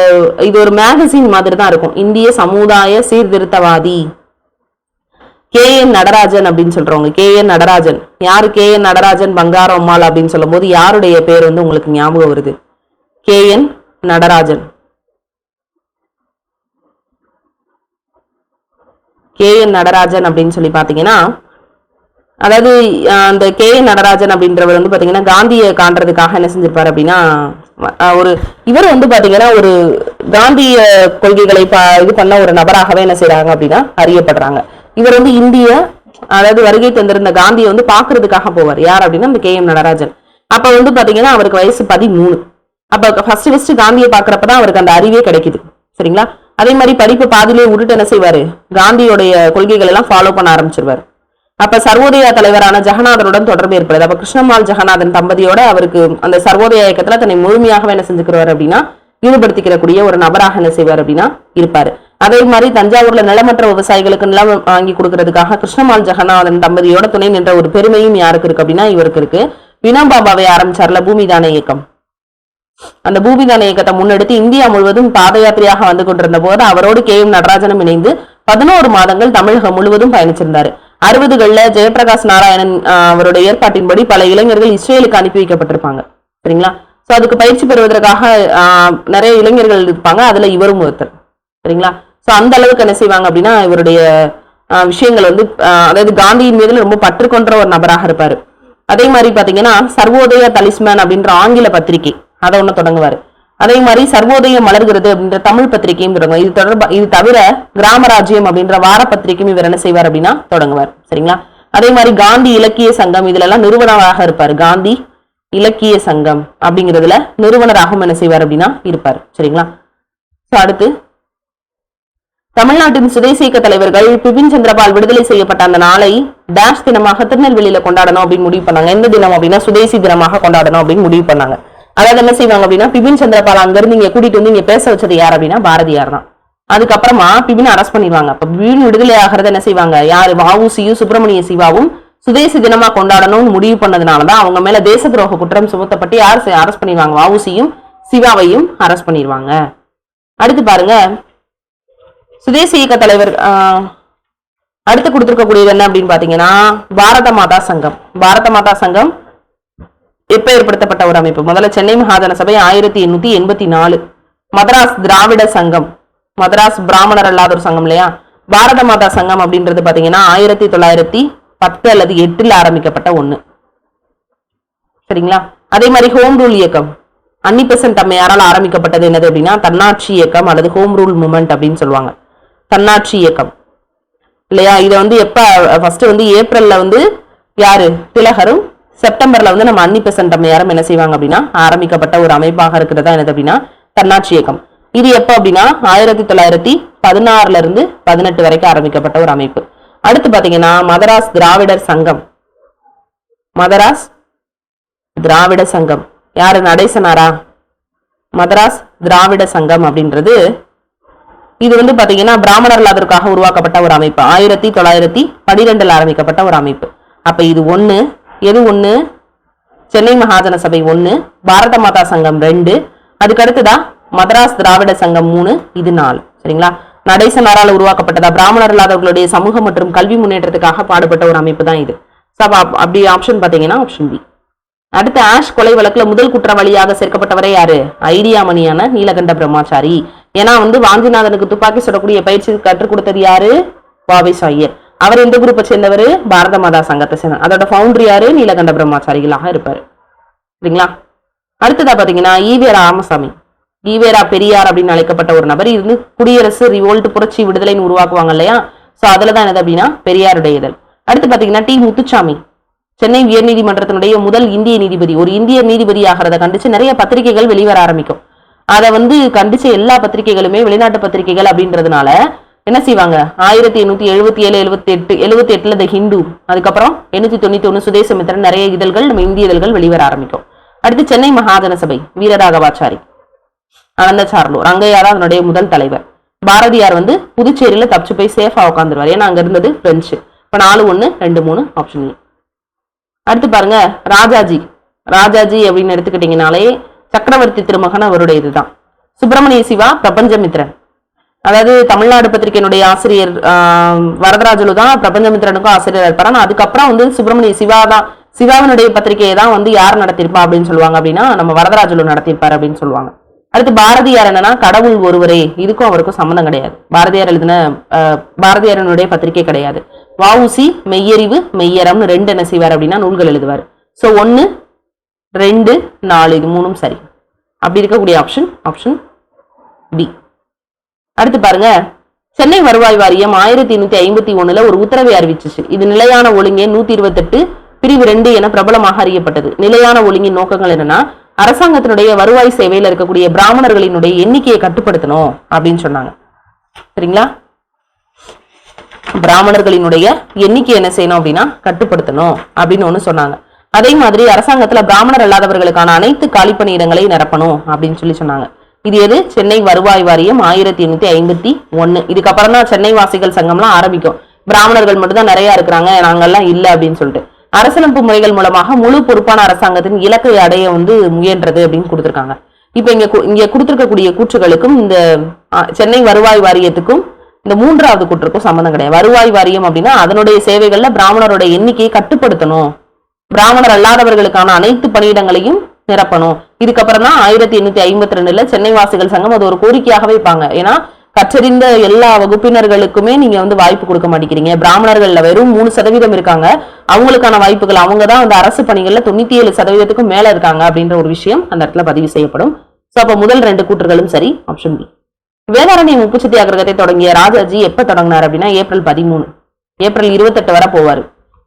இது ஒரு மேகசின் மாதிரி தான் இருக்கும். இந்திய சமுதாய சீர்திருத்தவாதி. கே என் நடராஜன் அப்படின்னு சொல்றவங்க. K N Natarajan. யாரு கே என் நடராஜன்? பங்காரம் அம்மாள் அப்படின்னு சொல்லும்போது யாருடைய பேர் வந்து உங்களுக்கு ஞாபகம் வருது? K N Natarajan. K. N. Natarajan அப்படின்னு சொல்லி பார்த்தீங்கன்னா அதாவது அந்த கே. என். நடராஜன் அப்படின்றவர் வந்து பார்த்தீங்கன்னா காந்தியை காண்றதுக்காக என்ன செஞ்சிருப்பார் அப்படின்னா ஒரு இவர் வந்து பார்த்தீங்கன்னா ஒரு காந்திய கொள்கைகளை இது பண்ண ஒரு நபராகவே என்ன செய்கிறாங்க அப்படின்னா அறியப்படுறாங்க. இவர் வந்து இந்திய அதாவது வருகை தந்திருந்த காந்தியை வந்து பார்க்கறதுக்காக போவார். யார் அப்படின்னா இந்த கே. எம். நடராஜன். அப்போ வந்து பார்த்தீங்கன்னா அவருக்கு வயசு பதிமூணு. அப்ப ஃபர்ஸ்ட் ஃபர்ஸ்ட் காந்தியை பாக்குறப்பதான் அவருக்கு அந்த அறிவே கிடைக்குது. சரிங்களா? அதே மாதிரி படிப்பு பாதிலே உருட்டு என்ன செய்வாரு? காந்தியோடைய கொள்கைகள் எல்லாம் ஃபாலோ பண்ண ஆரம்பிச்சிருவாரு. அப்ப சர்வோதயா தலைவரான ஜெகநாதனுடன் தொடர்பு ஏற்படுது. அப்ப கிருஷ்ணமால் ஜெகநாதன் தம்பதியோட அவருக்கு அந்த சர்வோதய இயக்கத்துல தன்னை முழுமையாக என்ன செஞ்சுக்கிறார் அப்படின்னா ஈடுபடுத்திக்கிறக்கூடிய ஒரு நபராக என்ன செய்வார் அப்படின்னா இருப்பாரு. அதே மாதிரி தஞ்சாவூர்ல நிலமற்ற விவசாயிகளுக்கு நிலம் வாங்கி கொடுக்கறதுக்காக கிருஷ்ணமால் ஜெகநாதன் தம்பதியோட துணை நின்ற ஒரு பெருமையும் யாருக்கு இருக்கு அப்படின்னா இவருக்கு இருக்கு. வினாபாபாவை ஆரம்பிச்சார்ல பூமிதான இயக்கம். அந்த பூமிதான இயக்கத்தை முன்னெடுத்து இந்தியா முழுவதும் பாத யாத்திரையாக வந்து கொண்டிருந்த போது அவரோடு கே எம் நடராஜனும் இணைந்து பதினோரு மாதங்கள் தமிழகம் முழுவதும் பயணிச்சிருந்தாரு. அறுபதுகள்ல ஜெயபிரகாஷ் நாராயணன் அவருடைய ஏற்பாட்டின்படி பல இளைஞர்கள் இஸ்ரேலுக்கு அனுப்பி வைக்கப்பட்டிருப்பாங்க. சரிங்களா? சோ அதுக்கு பயிற்சி பெறுவதற்காக நிறைய இளைஞர்கள் இருப்பாங்க. அதுல இவரும் ஒருத்தர். சரிங்களா? சோ அந்த அளவுக்கு என்ன செய்வாங்க அப்படின்னா இவருடைய விஷயங்கள் வந்து அதாவது காந்தியின் மீது ரொம்ப பற்று கொன்ற ஒரு நபராக இருப்பாரு. அதே மாதிரி பாத்தீங்கன்னா சர்வோதய தலிஸ்மேன் அப்படின்ற ஆங்கில பத்திரிகை அதை ஒன்று தொடங்குவார். அதே மாதிரி சர்வோதயம் மலர்கிறது அப்படின்ற தமிழ் பத்திரிகையும் தொடங்குவார் இது தொடர்பா இது தவிர கிராமராஜ்யம் அப்படின்ற வார பத்திரிகையும் இவர் என்ன செய்வார் அப்படின்னா தொடங்குவார். சரிங்களா? அதே மாதிரி காந்தி இலக்கிய சங்கம் இதுலெல்லாம் நிறுவனராக இருப்பார். காந்தி இலக்கிய சங்கம் அப்படிங்கிறதுல நிறுவனராகவும் என்ன செய்வார் அப்படின்னா இருப்பார். சரிங்களா? அடுத்து தமிழ்நாட்டின் சுதேசி இயக்க தலைவர்கள் பிபின் சந்திரபால் விடுதலை செய்யப்பட்ட அந்த நாளை டேஷ் தினமாக திருநெல்வேலியில கொண்டாடணும் அப்படின்னு முடிவு பண்ணாங்க. எந்த தினம் அப்படின்னா சுதேசி தினமாக கொண்டாடணும் அப்படின்னு முடிவு பண்ணாங்க. அதாவது என்ன செய்வாங்க அப்படின்னா பிபின் சந்திரபால் அங்கிருந்து இங்க கூட்டிட்டு வந்து இங்க பேச வச்சது யார் அப்படின்னா பாரதியார் தான். அதுக்கப்புறமா பிபின் அரெஸ்ட் பண்ணிடுவாங்க. அப்ப பிபின் விடுதலை ஆகிறத என்ன செய்வாங்க? யாரு? வஉசியும் சுப்பிரமணிய சிவாவும் சுதேசி தினமா கொண்டாடணும்னு முடிவு பண்ணதுனாலதான் அவங்க மேல தேச துரோக குற்றம் சுமத்தப்பட்டு யார் அரெஸ்ட் பண்ணிடுவாங்க? வஉசியும் சிவாவையும் அரெஸ்ட் பண்ணிடுவாங்க. அடுத்து பாருங்க. சுதேசி இயக்க தலைவர் அடுத்து கொடுத்துருக்கக்கூடியது என்ன அப்படின்னு பாத்தீங்கன்னா பாரத மாதா சங்கம். பாரத மாதா சங்கம் எப்ப ஏற்படுத்தப்பட்ட ஒரு அமைப்பு. முதல்ல சென்னை மகாஜன சபை ஆயிரத்தி எண்ணூத்தி எண்பத்தி நாலு. மதராஸ் திராவிட சங்கம். மதராஸ் பிராமணர் அல்லாத ஒரு சங்கம் இல்லையா? பாரத மாதா சங்கம் அப்படின்றது பாத்தீங்கன்னா ஆயிரத்தி தொள்ளாயிரத்தி பத்து அல்லது எட்டுல ஆரம்பிக்கப்பட்ட ஒண்ணு. சரிங்களா? அதே மாதிரி ஹோம் ரூல் இயக்கம். அன்னி பெசன்ட் அம்மையாரால் ஆரம்பிக்கப்பட்டது என்னது அப்படின்னா தன்னாட்சி இயக்கம் அல்லது ஹோம் ரூல் மூமெண்ட் அப்படின்னு சொல்லுவாங்க. தன்னாட்சி இயக்கம். இல்லையா? இதை வந்து எப்ப ஃபர்ஸ்ட் வந்து ஏப்ரல்ல வந்து யாரு? திலகரும் செப்டம்பரில் வந்து நம்ம அன்னி பெசன்ட் அம்மையாரும் என்ன செய்வாங்க அப்படின்னா ஆரம்பிக்கப்பட்ட ஒரு அமைப்பாக இருக்கிறதா என்னது அப்படின்னா தன்னாட்சி இயக்கம். இது எப்போ அப்படின்னா ஆயிரத்தி தொள்ளாயிரத்தி பதினாறுல இருந்து பதினெட்டு வரைக்கும் ஆரம்பிக்கப்பட்ட ஒரு அமைப்பு. அடுத்து பார்த்தீங்கன்னா மதராஸ் திராவிடர் சங்கம். மதராஸ் திராவிட சங்கம். யாரு? நடேசனாரா? மதராஸ் திராவிட சங்கம் அப்படின்றது. இது வந்து பார்த்தீங்கன்னா பிராமணர் அதற்காக உருவாக்கப்பட்ட ஒரு அமைப்பு. ஆயிரத்தி தொள்ளாயிரத்தி பனிரெண்டில் ஆரம்பிக்கப்பட்ட ஒரு அமைப்பு. அப்போ இது ஒன்று எது ஒன்று சென்னை மகாஜன சபை ஒன்று பாரத மாதா சங்கம் ரெண்டு அதுக்கு அடுத்ததா மதராஸ் திராவிட சங்கம் மூணு இது நாலு. சரிங்களா? நடேசனாரால் உருவாக்கப்பட்டதா? பிராமணர் இல்லாதவர்களுடைய சமூக மற்றும் கல்வி முன்னேற்றத்துக்காக பாடுபட்ட ஒரு அமைப்பு தான் இது. சப் அப்படி ஆப்ஷன் பார்த்தீங்கன்னா ஆப்ஷன் பி அடுத்து ஆஷ் கொலை வழக்கில் முதல் குற்றவாளியாக சேர்க்கப்பட்டவரே யாரு? ஐடியாமணியான நீலகண்ட பிரம்மாச்சாரி. ஏன்னா வந்து வாஞ்சிநாதனுக்கு துப்பாக்கி சுடக்கூடிய பயிற்சி கற்றுக் கொடுத்தது யாரு? வாவேஸ் ஐயர் அவர் எந்த குரூப்பை சேர்ந்தவர்? பாரத மாதா சங்கத்தை சேர்ந்த அதோட ஃபவுண்டர் யாரு? நீலகண்ட பிரம்மாச்சாரிகளாக இருப்பாரு. சரிங்களா? அடுத்ததா பாத்தீங்கன்னா ஈவேரா ராமசாமி. ஈவேரா பெரியார் அப்படின்னு அழைக்கப்பட்ட ஒரு நபர் இருந்து குடியரசு ரிவோல்ட் புரட்சி விடுதலைன்னு உருவாக்குவாங்க இல்லையா? சோ அதுலதான் என்னது அப்படின்னா பெரியாருடைய இதழ். அடுத்து பாத்தீங்கன்னா டி முத்துச்சாமி. சென்னை உயர்நீதிமன்றத்தினுடைய முதல் இந்திய நீதிபதி. ஒரு இந்திய நீதிபதி ஆகிறத கண்டிச்சு நிறைய பத்திரிகைகள் வெளிவர ஆரம்பிக்கும். அதை வந்து கண்டிச்ச எல்லா பத்திரிகைகளுமே வெளிநாட்டு பத்திரிகைகள் அப்படின்றதுனால என்ன செய்வாங்க? ஆயிரத்தி எண்ணூத்தி எழுபத்தி ஏழு எழுபத்தி எட்டு எழுபத்தி எட்டுல த ஹிந்து அதுக்கப்புறம் எண்ணூத்தி தொண்ணூத்தி ஒண்ணு சுதேசமித்திரன் நிறைய இதழ்கள் நம்ம இந்திய இதழ்கள் வெளிவர ஆரம்பிக்கும். அடுத்து சென்னை மகாஜன சபை வீரராகவாச்சாரி அனந்த சார்லு ரங்கையா தான் அதனுடைய முதல் தலைவர். பாரதியார் வந்து புதுச்சேரியில தப்பிச்சு போய் சேஃபா உட்காந்துருவார். ஏன்னா அங்க இருந்தது பிரெஞ்சு இப்ப நாலு ஒன்று ரெண்டு மூணு ஆப்ஷன் அடுத்து பாருங்க ராஜாஜி. ராஜாஜி அப்படின்னு எடுத்துக்கிட்டீங்கனாலே சக்கரவர்த்தி திருமகன் அவருடைய இதுதான் சுப்பிரமணிய சிவா பிரபஞ்சமித்ரன் அதாவது தமிழ்நாடு பத்திரிகையினுடைய ஆசிரியர் வரதராஜலு தான் பிரபஞ்சமித்ரனுக்கும் ஆசிரியர் இருப்பார். ஆனால் அதுக்கப்புறம் வந்து சுப்பிரமணிய சிவா தான் சிவாவினுடைய பத்திரிகையை தான் வந்து யார் நடத்தியிருப்பா அப்படின்னு சொல்லுவாங்க அப்படின்னா நம்ம வரதராஜலு நடத்தியிருப்பார் அப்படின்னு சொல்லுவாங்க. அடுத்து பாரதியார் என்னன்னா கடவுள் ஒருவரே இதுக்கும் அவருக்கும் சம்மந்தம் கிடையாது. பாரதியார் எழுதின பாரதியாரனுடைய பத்திரிகை கிடையாது. வவுசி மெய்யறிவு மெய்யரம்னு ரெண்டு என்ன செய்வார் அப்படின்னா நூல்கள் எழுதுவார். ஸோ ஒன்று ரெண்டு நாலு இது மூணும் சரி. அப்படி இருக்கக்கூடிய ஆப்ஷன் ஆப்ஷன் பி அடுத்து பாருங்க. சென்னை வருவாய் வாரியம் ஆயிரத்தி எண்ணூத்தி ஐம்பத்தி ஒண்ணுல ஒரு உத்தரவை அறிவிச்சிச்சு. இது நிலையான ஒழுங்கே நூத்தி இருபத்தெட்டு பிரிவு ரெண்டு என பிரபலமாக அறியப்பட்டது. நிலையான ஒழுங்கின் நோக்கங்கள் என்னன்னா அரசாங்கத்தினுடைய வருவாய் சேவையில இருக்கக்கூடிய பிராமணர்களினுடைய எண்ணிக்கையை கட்டுப்படுத்தணும் அப்படின்னு சொன்னாங்க. சரிங்களா? பிராமணர்களினுடைய எண்ணிக்கை என்ன செய்யணும் அப்படின்னா கட்டுப்படுத்தணும் அப்படின்னு ஒண்ணு சொன்னாங்க. அதே மாதிரி அரசாங்கத்துல பிராமணர் அல்லாதவர்களுக்கான அனைத்து காலிப்பணி பணியிடங்களை நிரப்பணும் அப்படின்னு சொல்லி சொன்னாங்க. இது எது? சென்னை வருவாய் வாரியம் ஆயிரத்தி எண்ணூத்தி ஐம்பத்தி ஒன்னு இதுக்கப்புறம் தான் சென்னை வாசிகள் சங்கம்லாம் ஆரம்பிக்கும். பிராமணர்கள் மட்டும்தான் நிறைய இருக்கிறாங்க நாங்கள்லாம் இல்லை அப்படின்னு சொல்லிட்டு. அரசியலமைப்பு முறைகள் மூலமாக முழு பொறுப்பான அரசாங்கத்தின் இலக்கை அடைய வந்து முயன்றது அப்படின்னு கொடுத்துருக்காங்க. இப்ப இங்க கு- இங்க கொடுத்துருக்கக்கூடிய கூற்றுகளுக்கும் இந்த சென்னை வருவாய் வாரியத்துக்கும் இந்த மூன்றாவது கூற்றுக்கும் சம்மந்தம் கிடையாது. வருவாய் வாரியம் அப்படின்னா அதனுடைய சேவைகள்ல பிராமணரோட எண்ணிக்கையை கட்டுப்படுத்தணும். பிராமணர் அல்லாதவர்களுக்கான அனைத்து பணியிடங்களையும் நிரப்பணும் இதுக்கப்புறம் தான் ஆயிரத்தி எண்ணூத்தி ஐம்பத்தி ரெண்டுல சென்னை வாசிகள் சங்கம் அது ஒரு கோரிக்கையாகவே வைப்பாங்க. ஏன்னா கற்றறிந்த எல்லா வகுப்பினர்களுக்குமே நீங்க வந்து வாய்ப்பு கொடுக்க மாட்டேங்கிறீங்க. பிராமணர்கள்ல வெறும் மூணு சதவீதம் இருக்காங்க. அவங்களுக்கான வாய்ப்புகள் அவங்க தான் அந்த அரசு பணிகள்ல தொண்ணூத்தி ஏழு சதவீதத்துக்கும் மேல இருக்காங்க அப்படின்ற ஒரு விஷயம் அந்த இடத்துல பதிவு செய்யப்படும். சோ அப்ப முதல் ரெண்டு கூற்றுகளும் சரி. ஆப்ஷன் பி வேதாரண்யம் உப்பு சத்தியாகிரகத்தை தொடங்கிய ராஜாஜி எப்ப தொடங்கினார் அப்படின்னா ஏப்ரல் பதிமூணு. ஏப்ரல் இருபத்தெட்டு வரை போவாரு.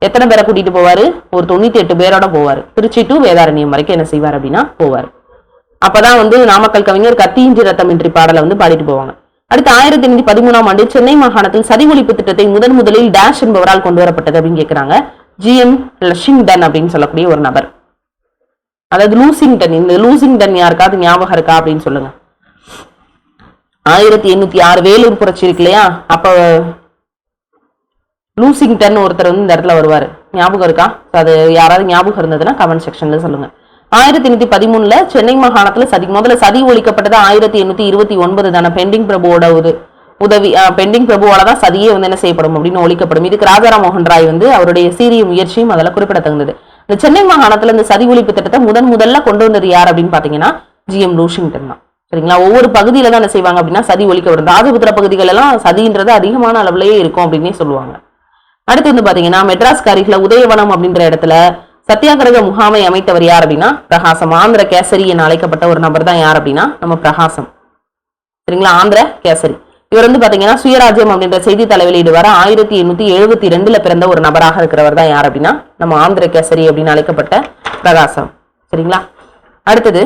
எத்தனை பேரை கூட்டிட்டு போவார்? ஒரு தொண்ணூத்தி எட்டு பேரோட போவார். திருச்சி டு வேதாரண்யம் வரைக்கும் என்ன செய்வார் அப்படின்னா போவார். அப்பதான் வந்து நாமக்கல் கவிஞர் கத்தியின்றி ரத்தம் என்று பாடலை வந்து பாடிட்டு போவாங்க. அடுத்து ஆயிரத்தி எண்ணூத்தி பதிமூணாம் ஆண்டு சென்னை மாகாணத்தில் சதி ஒழிப்பு திட்டத்தை முதன் முதலில் டேஷ் என்பவரால் கொண்டு வரப்பட்டது அப்படின்னு கேக்குறாங்க. ஜிஎம் லஷிங்டன் அப்படின்னு சொல்லக்கூடிய ஒரு நபர். அதாவது லூசிங்டன் இந்த லூசிங்டன் யாருக்காவது ஞாபகம் இருக்கா அப்படின்னு சொல்லுங்க. ஆயிரத்தி எண்ணூத்தி ஆறு வேலூர் புரட்சி இருக்கு இல்லையா? அப்ப லூசிங்டன் ஒருத்தர் வந்து இந்த இடத்துல வருவார். ஞாபகம் இருக்கா? அது யாராவது ஞாபகம் இருந்ததுன்னா கமெண்ட் செக்ஷன்ல சொல்லுங்கள் ஆயிரத்தி எண்ணூத்தி பதிமூணுல சென்னை மாகாணத்தில் சதி முதல்ல சதி ஒழிக்கப்பட்டது ஆயிரத்தி எண்ணூத்தி இருபத்தி ஒன்பது தானே? பெண்டிங் பிரபுவோட ஒரு உதவி பெண்டிங் பிரபுவால தான் சதியே வந்து என்ன செய்யப்படும் அப்படின்னு ஒழிக்கப்படும். இதுக்கு ராஜாராம் மோகன் ராய் வந்து அவருடைய சீரிய முயற்சியும் அதில் குறிப்பிடத்தகுந்தது. இந்த சென்னை மாகாணத்தில் இந்த சதி ஒழிப்பு திட்டத்தை முதன் முதல்ல கொண்டு வந்தது யார் அப்படின்னு பாத்தீங்கன்னா ஜிஎம் லூஷிங்டன் தான். சரிங்களா? ஒவ்வொரு பகுதியில தான் என்ன செய்வாங்க அப்படின்னா சதி ஒழிக்கப்படும் ராஜபுத்திர பகுதிகள் எல்லாம் சதின்றது அதிகமான அளவுலயே இருக்கும் அப்படின்னே சொல்லுவாங்க. அடுத்து வந்து பாத்தீங்கன்னா மெட்ராஸ் காரிகள உதயவனம் அப்படின்ற இடத்துல சத்தியாகிரக முகாமை அமைத்தவர் யார் அப்படின்னா பிரகாசம். ஆந்திர கேசரி என அழைக்கப்பட்ட ஒரு நபர் தான் யார் அப்படின்னா நம்ம பிரகாசம். சரிங்களா? ஆந்திர கேசரி. இவர் வந்து பாத்தீங்கன்னா சுயராஜ்யம் அப்படின்ற செய்தித்தாளை வெளியிடுவார் ஆயிரத்தி எண்ணூத்தி எழுபத்தி ரெண்டுல பிறந்த ஒரு நபராக இருக்கிறவர் தான் யார் அப்படின்னா நம்ம ஆந்திர கேசரி அப்படின்னு அழைக்கப்பட்ட பிரகாசம். சரிங்களா? அடுத்தது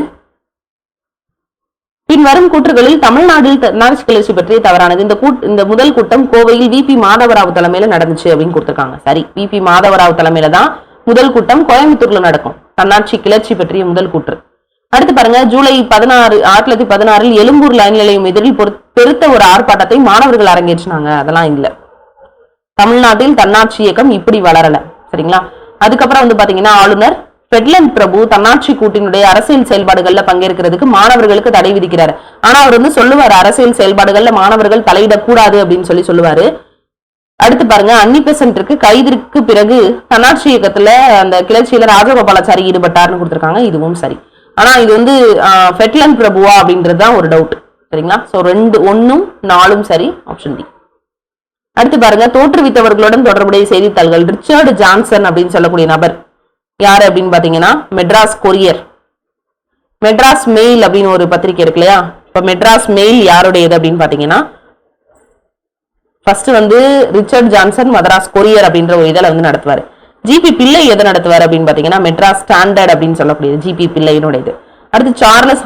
பின்வரும் கூற்றுகளில் தமிழ்நாட்டில் தன்னாட்சி கிளர்ச்சி பற்றி தவறானது. இந்த கூட் இந்த முதல் கூட்டம் கோவையில் விபி மாதவராவ் தலைமையில நடந்துச்சு அப்படின்னு கொடுத்துருக்காங்க. சரி விபி மாதவராவ் தலைமையில தான் முதல் கூட்டம் கோயம்புத்தூர்ல நடக்கும். தன்னாட்சி கிளர்ச்சி பற்றிய முதல் கூற்று. அடுத்து பாருங்க ஜூலை பதினாறு ஆயிரத்தி தொள்ளாயிரத்தி பதினாறில் எழும்பூர் லைன் நிலையம் எதிரில் பெருத்த ஒரு ஆர்ப்பாட்டத்தை மாணவர்கள் அரங்கேற்றினாங்க. அதெல்லாம் இல்லை. தமிழ்நாட்டில் தன்னாட்சி இயக்கம் இப்படி வளரல. சரிங்களா? அதுக்கப்புறம் வந்து பாத்தீங்கன்னா ஆளுநர் பெட்லன் பிரபு தன்னாட்சி கூட்டினுடைய அரசியல் செயல்பாடுகள்ல பங்கேற்கிறதுக்கு மாணவர்களுக்கு தடை விதிக்கிறார் ஆனா அவர் வந்து சொல்லுவார் அரசியல் செயல்பாடுகள்ல மாணவர்கள் தலையிடக்கூடாது அப்படின்னு சொல்லி சொல்லுவாரு அடுத்து பாருங்க அன்னி பெசன்ட்ருக்கு கைதிற்கு பிறகு தன்னாட்சி இயக்கத்துல அந்த கிளர்ச்சியில ராஜகோபாலாச்சாரி ஈடுபட்டார்னு கொடுத்துருக்காங்க. இதுவும் சரி. ஆனா இது வந்து ஆஹ், ஃபெட்லன் பிரபுவா அப்படின்றது தான் ஒரு டவுட் சரிங்களா? ஸோ ரெண்டு ஒன்னும் நாலும் சரி. ஆப்ஷன் டி அடுத்து பாருங்க தோற்றுவித்தவர்களுடன் தொடர்புடைய செய்தித்தாள்கள். ரிச்சர்டு ஜான்சன் அப்படின்னு சொல்லக்கூடிய நபர். யார் அப்படின்னு பார்த்தீங்கன்னா மெட்ராஸ் கொரியர் மெட்ராஸ் மெயில் அப்படின்னு ஒரு பத்திரிக்கை இருக்கு இல்லையா? இப்போ மெட்ராஸ் மெயில் யாருடையது அப்படின்னு பார்த்தீங்கன்னா ஃபர்ஸ்ட் வந்து ரிச்சர்ட் ஜான்சன் மதராஸ் கொரியர் அப்படின்ற ஒரு இதழை வந்து நடத்துவார். ஜிபி பிள்ளை எதை நடத்துவார் அப்படின்னு பார்த்தீங்கன்னா மெட்ராஸ் ஸ்டாண்டர்ட் அப்படின்னு சொல்லக்கூடியது ஜிபி பிள்ளையினுடையது. அடுத்து சார்லஸ்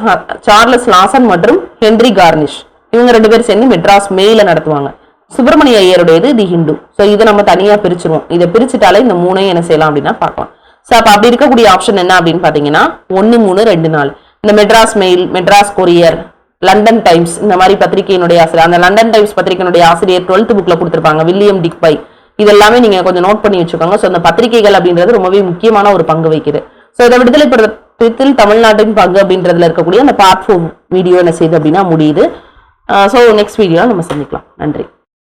சார்லஸ் லாசன் மற்றும் ஹென்ரி கார்னிஷ் இவங்க ரெண்டு பேரும் சேர்ந்து மெட்ராஸ் மெயில நடத்துவாங்க. சுப்பிரமணிய ஐயருடையது தி ஹிந்து. ஸோ இதை நம்ம தனியாக பிரிச்சிருவோம். இதை பிரிச்சுட்டாலே இந்த மூணையும் என்ன செய்யலாம் அப்படின்னா பார்க்கலாம். ஸோ அப்போ அப்படி இருக்கக்கூடிய ஆப்ஷன் என்ன அப்படின்னு பார்த்தீங்கன்னா ஒன்று மூணு ரெண்டு நாள் இந்த Madras Mail Madras Courier London Times இந்த மாதிரி பத்திரிகையினுடைய ஆசிரியர் அந்த லண்டன் டைம்ஸ் பத்திரிகையினுடைய ஆசிரியர் டுவெல்த் புக்கில் கொடுத்துருப்பாங்க வில்லியம் டிக்பை இதெல்லாமே நீங்கள் கொஞ்சம் நோட் பண்ணி வச்சுக்கோங்க. ஸோ அந்த பத்திரிகைகள் அப்படின்றது ரொம்பவே முக்கியமான ஒரு பங்கு வகிக்குது. ஸோ இதை விடுதலை பருவத்தில் தமிழ்நாட்டின் பங்கு அப்படின்றதுல இருக்கக்கூடிய அந்த பார்ட் ஃபோர் வீடியோ என்ன செய்யுது அப்படின்னா முடியுது. ஸோ நெக்ஸ்ட் வீடியோ நம்ம சந்திக்கலாம். நன்றி.